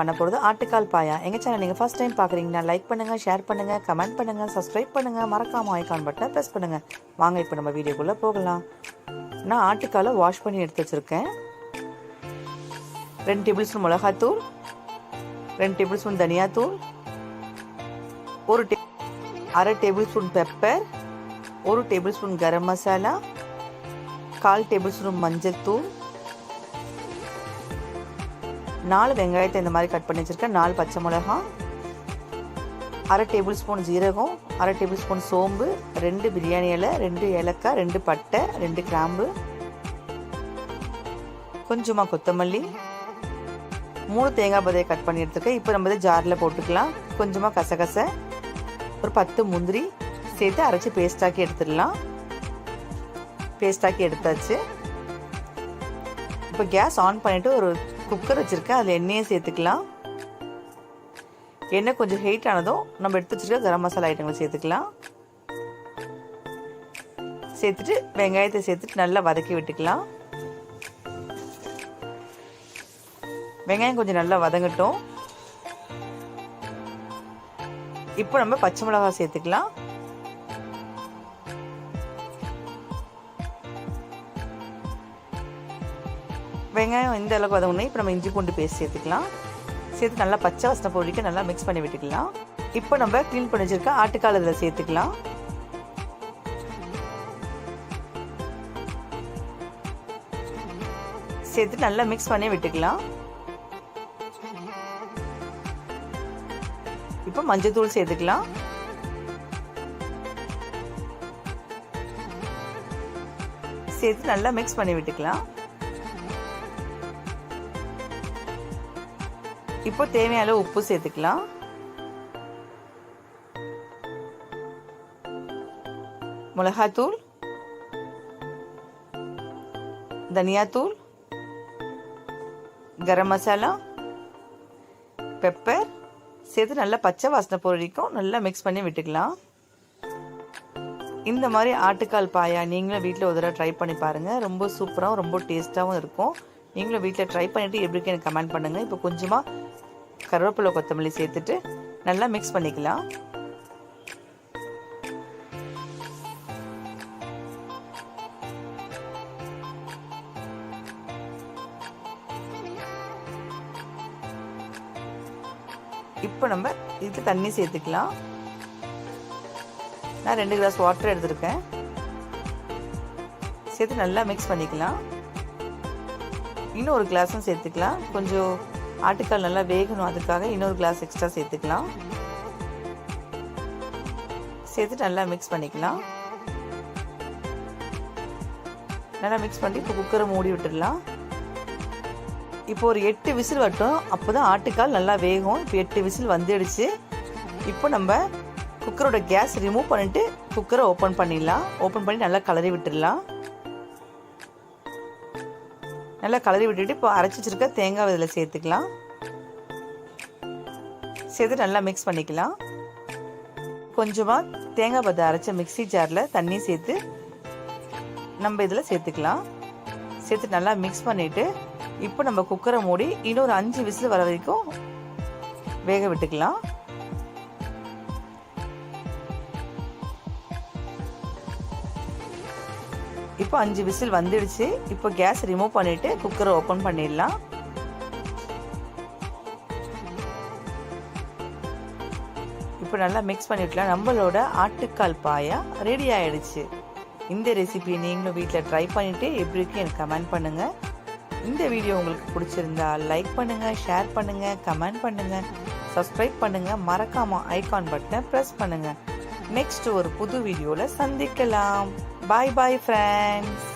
பண்ண போகிறது ஆட்டுக்கால் பாயா. எங்கள் சேனல் நீங்கள் ஃபஸ்ட் டைம் பார்க்குறீங்கன்னா லைக் பண்ணுங்கள் ஷேர் பண்ணுங்கள் கமெண்ட் பண்ணுங்கள் சப்ஸ்கிரைப் பண்ணுங்கள் மறக்காம ஐக்கான் பட்டனை ப்ரெஸ் பண்ணுங்கள் வாங்க இப்போ நம்ம வீடியோக்குள்ளே போகலாம். நான் ஆட்டுக்காலை வாஷ் பண்ணி எடுத்து வச்சுருக்கேன். ரெண்டு டேபிள் ஸ்பூன் மிளகாத்தூள் ரெண்டு டேபிள் ஸ்பூன் தனியாத்தூள் ஒரு டே அரை டேபிள் ஸ்பூன் பெப்பர் ஒரு டேபிள் ஸ்பூன் கரம் மசாலா கால் டேபிள் ஸ்பூன் மஞ்சள் தூள் நாலு வெங்காயத்தை இந்த மாதிரி கட் பண்ணி வச்சுருக்கேன். நாலு பச்சை மிளகா அரை டேபிள் ஸ்பூன் ஜீரகம் அரை டேபிள் ஸ்பூன் சோம்பு ரெண்டு பிரியாணி இலை ரெண்டு ஏலக்காய் ரெண்டு பட்டை ரெண்டு கிராம்பு கொஞ்சமாக கொத்தமல்லி மூணு தேங்காய் பதையை கட் பண்ணி எடுத்துருக்கேன். இப்போ நம்ம இதை ஜாரில் போட்டுக்கலாம். கொஞ்சமாக கசகசை ஒரு பத்து முந்திரி சேர்த்து அரைச்சி பேஸ்டாக்கி எடுத்துடலாம். பேஸ்டாக்கி எடுத்தாச்சு. இப்போ கேஸ் ஆன் பண்ணிவிட்டு ஒரு குக்கர் வச்சுருக்கேன் அதில் எண்ணெயை சேர்த்துக்கலாம். எண்ணெய் கொஞ்சம் ஹீட் ஆனதும் நம்ம எடுத்து வச்சுருக்க கரம் மசாலா ஐட்டங்களை சேர்த்துக்கலாம். சேர்த்துட்டு வெங்காயத்தை சேர்த்துட்டு நல்லா வதக்கி விட்டுக்கலாம். வெங்காயம் கொஞ்சம் நல்லா வதங்கட்டும். இப்போ நம்ம பச்சை மிளகாய் சேர்த்துக்கலாம். வெங்காயம் இந்த அளவுக்கு வதங்கணும் இப்போ நம்ம இஞ்சி பூண்டு பேஸ்ட் சேர்த்துக்கலாம். சேர்த்து நல்லா பச்சை வசன பொடிக்க நல்லா மிக்ஸ் பண்ணி விட்டுக்கலாம். இப்போ நம்ம க்ளீன் பண்ணி வச்சிருக்க ஆட்டுக்கால் இதில் சேர்த்துக்கலாம். சேர்த்து நல்லா மிக்ஸ் பண்ணி விட்டுக்கலாம். இப்போ மஞ்சத்தூள் சேர்த்துக்கலாம். சேர்த்து நல்லா மிக்ஸ் பண்ணி விட்டுக்கலாம். இப்போ தேவையான உப்பு சேர்த்துக்கலாம். மிளகாத்தூள். தனியாத்தூள். கரம் மசாலா. பெப்பர். சேர்த்து நல்லா பச்சை வாசனை பொருளிக்கும் நல்லா மிக்ஸ் பண்ணி விட்டுக்கலாம். இந்த மாதிரி ஆட்டுக்கால் பாயா நீங்களும் வீட்டில் ஒரு தடவை ட்ரை பண்ணி பாருங்கள் ரொம்ப சூப்பராகவும் ரொம்ப டேஸ்ட்டாகவும் இருக்கும். நீங்களும் வீட்டில் ட்ரை பண்ணிவிட்டு எப்படி எனக்கு கமெண்ட் பண்ணுங்கள் இப்போ கொஞ்சமாக கருவேப்பிலை கொத்தமல்லி சேர்த்துட்டு நல்லா மிக்ஸ் பண்ணிக்கலாம். இப்போ நம்ம இதுக்கு தண்ணி சேர்த்துக்கலாம். நான் ரெண்டு கிளாஸ் வாட்டர் எடுத்திருக்கேன். சேர்த்து நல்லா மிக்ஸ் பண்ணிக்கலாம். இன்னும் ஒரு கிளாஸும் சேர்த்துக்கலாம். கொஞ்சம் ஆட்டுக்கால் நல்லா வேகணும் அதுக்காக இன்னொரு கிளாஸ் எக்ஸ்ட்ரா சேர்த்துக்கலாம். சேர்த்துட்டு நல்லா மிக்ஸ் பண்ணிக்கலாம். நல்லா மிக்ஸ் பண்ணி இப்போ குக்கரை மூடி விட்டுடலாம். இப்போ ஒரு எட்டு விசில் வரட்டும். அப்போ தான் ஆட்டுக்கால் நல்லா வேகும். இப்போ எட்டு விசில் வந்துடுச்சு. இப்போ நம்ம குக்கரோட கேஸ் ரிமூவ் பண்ணிட்டு குக்கரை ஓப்பன் பண்ணிடலாம். ஓப்பன் பண்ணி நல்லா கலரி விட்டுடலாம். நல்லா கலரி விட்டுட்டு இப்போ அரைச்சி வச்சிருக்க தேங்காய் இதில் சேர்த்துக்கலாம். சேர்த்து நல்லா மிக்ஸ் பண்ணிக்கலாம். கொஞ்சமாக தேங்காய் பத்தை அரைச்ச மிக்சி ஜாரில் தண்ணி சேர்த்து நம்ம இதில் சேர்த்துக்கலாம். சேர்த்து நல்லா மிக்ஸ் பண்ணிவிட்டு இப்போ நம்ம குக்கரை மூடி இன்னொரு அஞ்சு விசில் வர வரைக்கும் வேக விட்டுக்கலாம். இப்போ அஞ்சு விசில் வந்துடுச்சு. இப்போ கேஸ் ரிமூவ் பண்ணிட்டு குக்கரை ஓப்பன் பண்ணிடலாம். இப்போ நல்லா மிக்ஸ் பண்ணிவிட்டலாம் நம்மளோட ஆட்டுக்கால் பாயா ரெடி ஆயிடுச்சு. இந்த ரெசிபி நீங்களும் வீட்டில் ட்ரை பண்ணிவிட்டு எப்படி இருக்கு எனக்கு கமெண்ட் பண்ணுங்கள் இந்த வீடியோ உங்களுக்கு பிடிச்சிருந்தா லைக் பண்ணுங்கள் ஷேர் பண்ணுங்கள் கமெண்ட் பண்ணுங்கள் சப்ஸ்கிரைப் பண்ணுங்கள் மறக்காமல் ஐகான் பட்டனை ப்ரெஸ் பண்ணுங்கள் நெக்ஸ்ட் ஒரு புது வீடியோவில் சந்திக்கலாம். பாய் பாய் ஃப்ரெண்ட்ஸ்